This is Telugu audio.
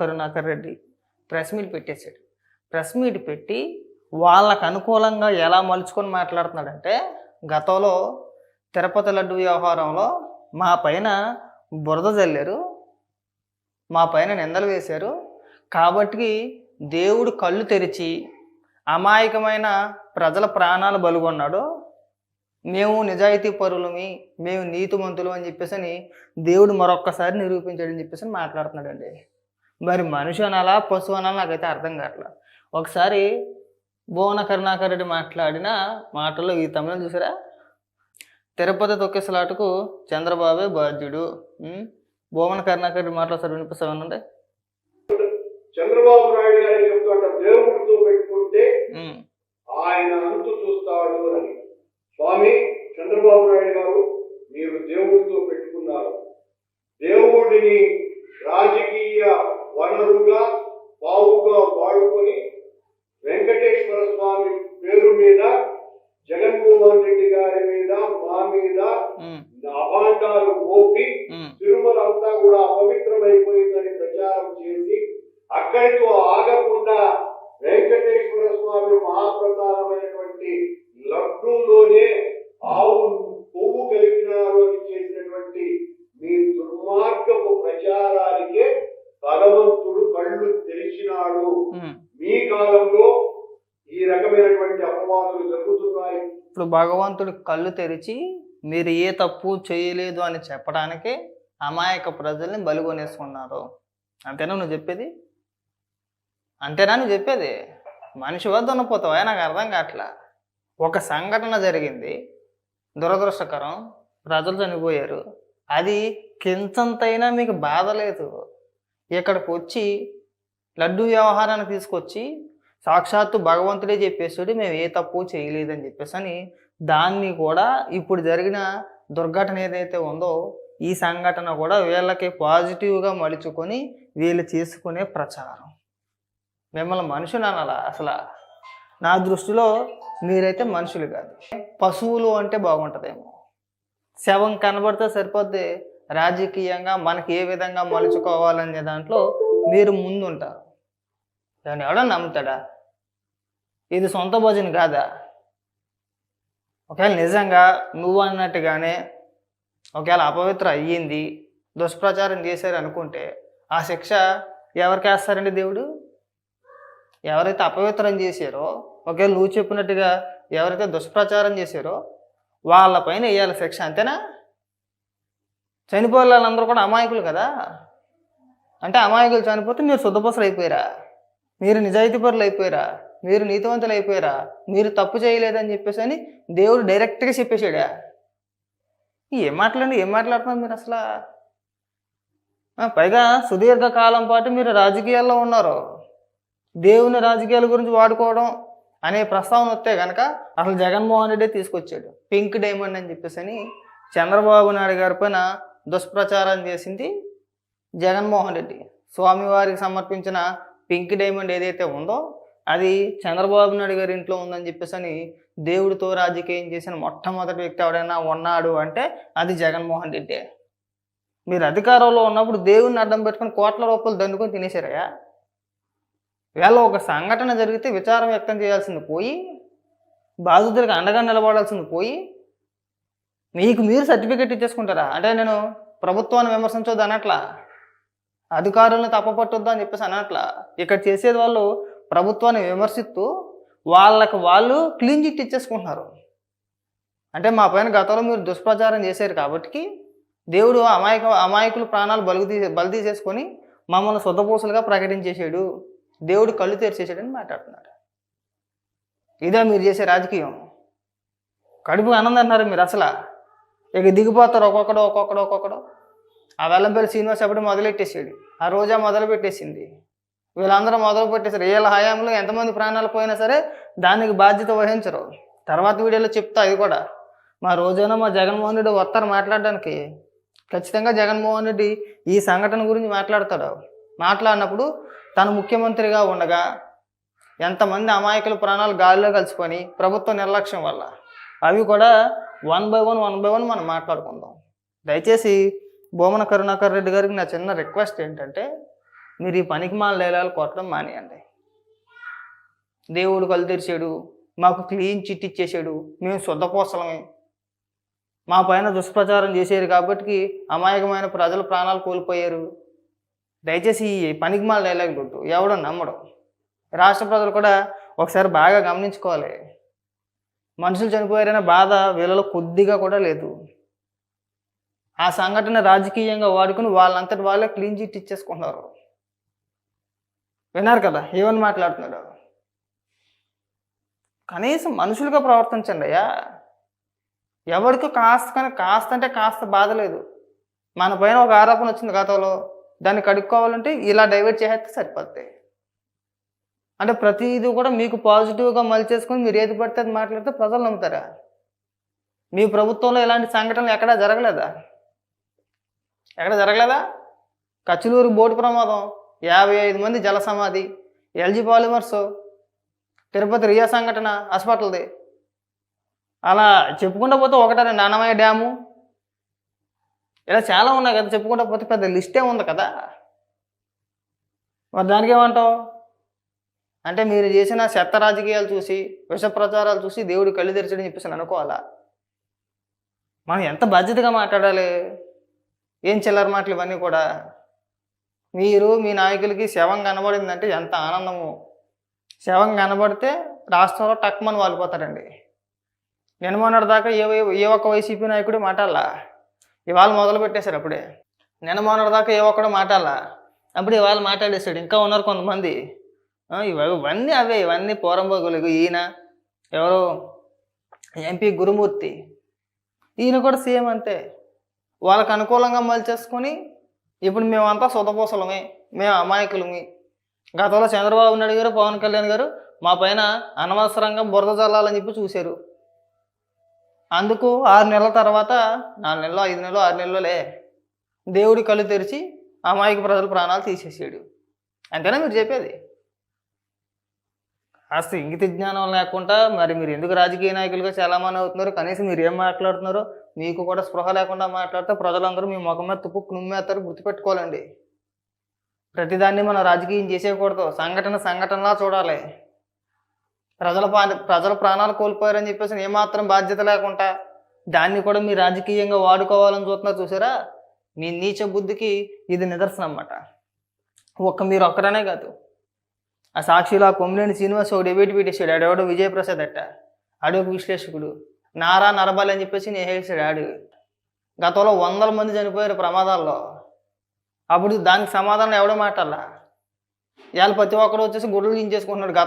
కరుణాకర్ రెడ్డి ప్రెస్ మీట్ పెట్టేశాడు. ప్రెస్ మీట్ పెట్టి వాళ్ళకు అనుకూలంగా ఎలా మలుచుకొని మాట్లాడుతున్నాడంటే గతంలో తిరుపతి లడ్డు వ్యవహారంలో మా పైన బురద జల్లారు మా పైన నిందలు వేశారు. కాబట్టి దేవుడు కళ్ళు తెరిచి అమాయకమైన ప్రజల ప్రాణాలు బలుగొన్నాడు. మేము నిజాయితీ పరులమి మేము నీతిమంతులు అని చెప్పేసి అని దేవుడు మరొక్కసారి నిరూపించాడని చెప్పేసి మాట్లాడుతున్నాడండి. మరి మనిషి అనాలా పశువు అనాలా నాకైతే అర్థం కావట్లేదు ఒకసారి భువన కరుణాకర్ రెడ్డి మాట్లాడిన మాటల్లో ఈ తమిళం చూసారా? తిరుపతి తొక్కేసలాటకు చంద్రబాబే బాధ్యుడు? భువన కరుణాకర్ రెడ్డి మాట్లాడతారు వినిపిస్తామనండి చంద్రబాబు నాయుడు గారు చెప్తుంట దేవుడితో పెట్టుకుంటే ఉం. ఆయన అంతు చూస్తాడు అని స్వామి చంద్రబాబు నాయుడు గారు మీరు దేవుడితో పెట్టుకున్నారు దేవుడిని రాజకీయ వనరుగా బావుగా వాడుకొని వెంకటేశ్వర స్వామి పేరు మీద జగన్మోహన్ రెడ్డి గారి మీద మా మీద ఉం. అభాండాలు మోపి ఉం. తిరుమల అంతా కూడా అపవిత్రమైపోయిందని ప్రచారం చేసి అక్కడితో ఆగకుండా వెంకటేశ్వర స్వామి మహాప్రసాదమైనటువంటి లడ్డూలోనే ఆవు పువ్వు కలిపినారు అని చేసినటువంటి మీ దుర్మార్గపు ప్రచారానికే భగవంతుడు కళ్ళు తెరిచినాడు. మీ కాలంలో ఈ రకమైనటువంటి అపవాదులు జరుగుతున్నాయి. ఇప్పుడు భగవంతుడు కళ్ళు తెరిచి మీరు ఏ తప్పు చేయలేదు అని చెప్పడానికి అమాయక ప్రజల్ని బలిగొనేసుకున్నారు. అంతేనా నువ్వు చెప్పేది? అంతేనా? నువ్వు చెప్పేది. మనిషి వద్ద ఉన్నపోతావా? నాకు అర్థం కావట్లా. ఒక సంఘటన జరిగింది. దురదృష్టకరం. ప్రజలు చనిపోయారు. అది కించంతైనా మీకు బాధ లేదు. ఇక్కడికి వచ్చి లడ్డు వ్యవహారాన్ని తీసుకొచ్చి సాక్షాత్తు భగవంతుడే చెప్పేసాడు మేము ఏ తప్పు చేయలేదని చెప్పేసి అని దాన్ని కూడా ఇప్పుడు జరిగిన దుర్ఘటన ఏదైతే ఉందో ఈ సంఘటన కూడా వీళ్ళకి పాజిటివ్గా మలుచుకొని వీళ్ళు చేసుకునే ప్రచారం. మిమ్మల్ని మనుషులు అనాలా? అసలు నా దృష్టిలో మీరైతే మనుషులు కాదు. పశువులు అంటే బాగుంటుందేమో. శవం కనబడితే సరిపోద్ది. రాజకీయంగా మనకి ఏ విధంగా మలుచుకోవాలనే దాంట్లో మీరు ముందుంటారు. దాన్ని ఎవడో నమ్ముతాడా? ఇది సొంత భోజనం కాదా? ఒకవేళ నిజంగా నువ్వు అన్నట్టుగానే ఒకవేళ అపవిత్ర అయ్యింది దుష్ప్రచారం చేశారు అనుకుంటే ఆ శిక్ష ఎవరికి వేస్తారండి దేవుడు? ఎవరైతే అపవిత్రం చేశారో ఒకవేళ నువ్వు చెప్పినట్టుగా ఎవరైతే దుష్ప్రచారం చేశారో వాళ్ళపైన వేయాలి శిక్ష అంతేనా? చనిపోయే వాళ్ళందరూ కూడా అమాయకులు కదా? అంటే అమాయకులు చనిపోతే మీరు శుద్ధపసలు అయిపోయారా? మీరు నిజాయితీ పరులు అయిపోయారా? మీరు నీతివంతులు అయిపోయారా? మీరు తప్పు చేయలేదని చెప్పేసి అని దేవుడు డైరెక్ట్గా చెప్పేశాడా? ఏం మాట్లాడి ఏం మాట్లాడుతున్నారు మీరు అసలు? పైగా సుదీర్ఘ కాలం పాటు మీరు రాజకీయాల్లో ఉన్నారు. దేవుని రాజకీయాల గురించి వాడుకోవడం అనే ప్రస్తావన వస్తే కనుక అసలు జగన్మోహన్ రెడ్డి తీసుకొచ్చాడు. పింక్ డైమండ్ అని చెప్పేసి అని చంద్రబాబు నాయుడు గారి పైన దుష్ప్రచారం చేసింది జగన్మోహన్ రెడ్డి. స్వామివారికి సమర్పించిన పింక్ డైమండ్ ఏదైతే ఉందో అది చంద్రబాబు నాయుడు గారి ఇంట్లో ఉందని చెప్పేసి అని దేవుడితో రాజకీయం చేసిన మొట్టమొదటి వ్యక్తి ఎవడైనా ఉన్నాడు అంటే అది జగన్మోహన్ రెడ్డి. మీరు అధికారంలో ఉన్నప్పుడు దేవుడిని అడ్డం పెట్టుకొని కోట్ల రూపాయలు దండుకొని తినేశారయ్యా. వేళ ఒక సంఘటన జరిగితే విచారం వ్యక్తం చేయాల్సింది పోయి బాధితులకు అండగా నిలబడాల్సింది పోయి మీకు మీరు సర్టిఫికెట్ ఇచ్చేసుకుంటారా? అంటే నేను ప్రభుత్వాన్ని విమర్శించొద్దు అనట్లా అధికారులను తప్పపట్టొద్దు అని చెప్పేసి అనట్లా ఇక్కడ చేసేది వాళ్ళు ప్రభుత్వాన్ని విమర్శిస్తూ వాళ్ళకి వాళ్ళు క్లీన్ చిట్ ఇచ్చేసుకుంటున్నారు. అంటే మా పైన గతంలో మీరు దుష్ప్రచారం చేశారు కాబట్టి దేవుడు అమాయక అమాయకుల ప్రాణాలు బలుగు తీసే బలి తీసేసుకొని మమ్మల్ని సొద్దపూసలుగా ప్రకటించేసాడు దేవుడు కళ్ళు తెరిచేసాడని మాట్లాడుతున్నాడు. ఇదే మీరు చేసే రాజకీయం. కడుపు ఆనందం అన్నారు మీరు అసలు. ఇక దిగిపోతారు ఒక్కొక్కడు ఒక్కొక్కడు ఒక్కొక్కడు. ఆ వెల్లంపల్లి శ్రీనివాస్ అప్పుడు మొదలెట్టేసాడు ఆ రోజా మొదలు పెట్టేసింది వీళ్ళందరూ మొదలు పెట్టేశారు. వీళ్ళ హయాంలో ఎంతమంది ప్రాణాలు పోయినా సరే దానికి బాధ్యత వహించరు. తర్వాత వీడియోలో చెప్తా ఇది కూడా. మా రోజైనా మా జగన్మోహన్ రెడ్డి వస్తారు మాట్లాడడానికి. ఖచ్చితంగా జగన్మోహన్ రెడ్డి ఈ సంఘటన గురించి మాట్లాడతాడు. మాట్లాడినప్పుడు తను ముఖ్యమంత్రిగా ఉండగా ఎంతమంది అమాయకుల ప్రాణాలు గాలిలో కలిసిపోయి ప్రభుత్వ నిర్లక్ష్యం వల్ల. అవి కూడా one by one one by one మనం మాట్లాడుకుందాం. దయచేసి బొమ్మన కరుణాకర్ రెడ్డి గారికి నా చిన్న రిక్వెస్ట్ ఏంటంటే మీరు ఈ పనికి మాల లేలాలు కొట్టడం మానేయండి. దేవుడు కళ్ళు తెరిచాడు మాకు క్లీన్ చిట్ ఇచ్చేసాడు మేము శుద్ధపోసలమే మా పైన దుష్ప్రచారం చేశారు కాబట్టి అమాయకమైన ప్రజలు ప్రాణాలు కోల్పోయారు. దయచేసి ఈ పనికి మాల వద్దు ఎవడో నమ్మడం. రాష్ట్ర ప్రజలు కూడా ఒకసారి బాగా గమనించుకోవాలి. మనుషులు చనిపోయారనే బాధ వీళ్ళలో కొద్దిగా కూడా లేదు. ఆ సంఘటన రాజకీయంగా వాడుకుని వాళ్ళంతటి వాళ్ళే క్లీన్ చిట్ ఇచ్చేసుకుంటున్నారు. విన్నారు కదా ఏమని మాట్లాడుతున్నాడు? కనీసం మనుషులుగా ప్రవర్తించండి అయ్యా. ఎవరికి కాస్త కానీ కాస్త అంటే కాస్త బాధ లేదు. మన పైన ఒక ఆరోపణ వచ్చింది గతంలో. దాన్ని కడుక్కోవాలంటే ఇలా డైవర్ట్ చేసేస్తే సరిపోతాయి అంటే ప్రతిదీ కూడా మీకు పాజిటివ్గా మలిచేసుకొని మీరు ఏది పడితే అది మాట్లాడితే ప్రజలు నమ్ముతారా? మీ ప్రభుత్వంలో ఇలాంటి సంఘటనలు ఎక్కడా జరగలేదా? ఎక్కడ జరగలేదా? కచ్చులూరు బోటు ప్రమాదం యాభై ఐదు మంది జల సమాధి ఎల్జీ పాలిమర్స్ తిరుపతి రియా సంఘటన హాస్పిటల్ది. అలా చెప్పుకుంటూ పోతే ఒకటే రెండు అన్నమయ్య డ్యాము? ఇలా చాలా ఉన్నాయి కదా చెప్పుకుంటా పోతే పెద్ద లిస్టే ఉంది కదా. మరి దానికి ఏమంటావు? అంటే మీరు చేసిన చెత్త రాజకీయాలు చూసి విష ప్రచారాలు చూసి దేవుడు కళ్ళు తెరిచడని చెప్పేసి అనుకోవాలా? మనం ఎంత బాధ్యతగా మాట్లాడాలి? ఏం చిల్లర మాటలు ఇవన్నీ కూడా? మీరు మీ నాయకులకి శవం కనబడిందంటే ఎంత ఆనందము. శవం కనబడితే రాష్ట్రంలో టక్మని వాలిపోతారండి. నేను మొన్నటిదాకా ఏ ఏ ఒక్క వైసీపీ నాయకుడు మాట్లాడాల ఇవాళ మొదలు పెట్టేశారు అప్పుడే. నిన్న మొన్నటి దాకా ఏ ఒక్కడో మాట్లాడాల. అప్పుడు ఇవాళ మాట్లాడేశాడు. ఇంకా ఉన్నారు కొంతమంది. ఇవన్నీ అవే ఇవన్నీ పోరంబోగులు ఈయన ఎవరు ఎంపీ గురుమూర్తి. ఈయన కూడా సీఎం అంతే. వాళ్ళకు అనుకూలంగా మలిచేసుకొని ఇప్పుడు మేమంతా సుతపోసలమే. మేము అమాయకులమి. గతంలో చంద్రబాబు నాయుడు గారు పవన్ కళ్యాణ్ గారు మా పైన అనవసరంగా బురద జల్లాలని చెప్పి చూశారు. అందుకు ఆరు నెలల తర్వాత నాలుగు నెలలు ఐదు నెలలు ఆరు నెలలోలే దేవుడి కళ్ళు తెరిచి అమాయక ప్రజల ప్రాణాలు తీసేసాడు. అంతేనా మీరు చెప్పేది? కాస్త ఇంగిత జ్ఞానం లేకుండా మరి మీరు ఎందుకు రాజకీయ నాయకులుగా చాలామంది అవుతున్నారు? కనీసం మీరు ఏం మాట్లాడుతున్నారో మీకు కూడా స్పృహ లేకుండా మాట్లాడితే ప్రజలందరూ మీ ముఖం మీద తుప్పు నుమ్మేస్తారు గుర్తుపెట్టుకోవాలండి. ప్రతిదాన్ని మనం రాజకీయం చేసేయకూడదు. సంఘటన సంఘటనలా చూడాలి. ప్రజల పా ప్రజల ప్రాణాలు కోల్పోయారని చెప్పేసి ఏమాత్రం బాధ్యత లేకుండా దాన్ని కూడా మీరు రాజకీయంగా వాడుకోవాలని చూస్తున్నారు చూసారా? మీ నీచ బుద్ధికి ఇది నిదర్శనం అన్నమాట. ఒక్క మీరు ఒక్కరనే కాదు. ఆ సాక్షిలో ఆ కొమ్మినేని శ్రీనివాస్ ఒక డెబిట్ పెట్టేశాడు. ఆడెవడో విజయప్రసాద్ అట్ట. ఆడు ఒక విశ్లేషకుడు. నారా నరబలి అని చెప్పేసి నేను ఆడు. గతంలో వందల మంది చనిపోయారు ప్రమాదాల్లో. అప్పుడు దానికి సమాధానం ఎవడో మాట్లాడాల? ఇవాళ ప్రతి ఒక్కరు వచ్చేసి గుడ్లు దించేసుకుంటున్నాడు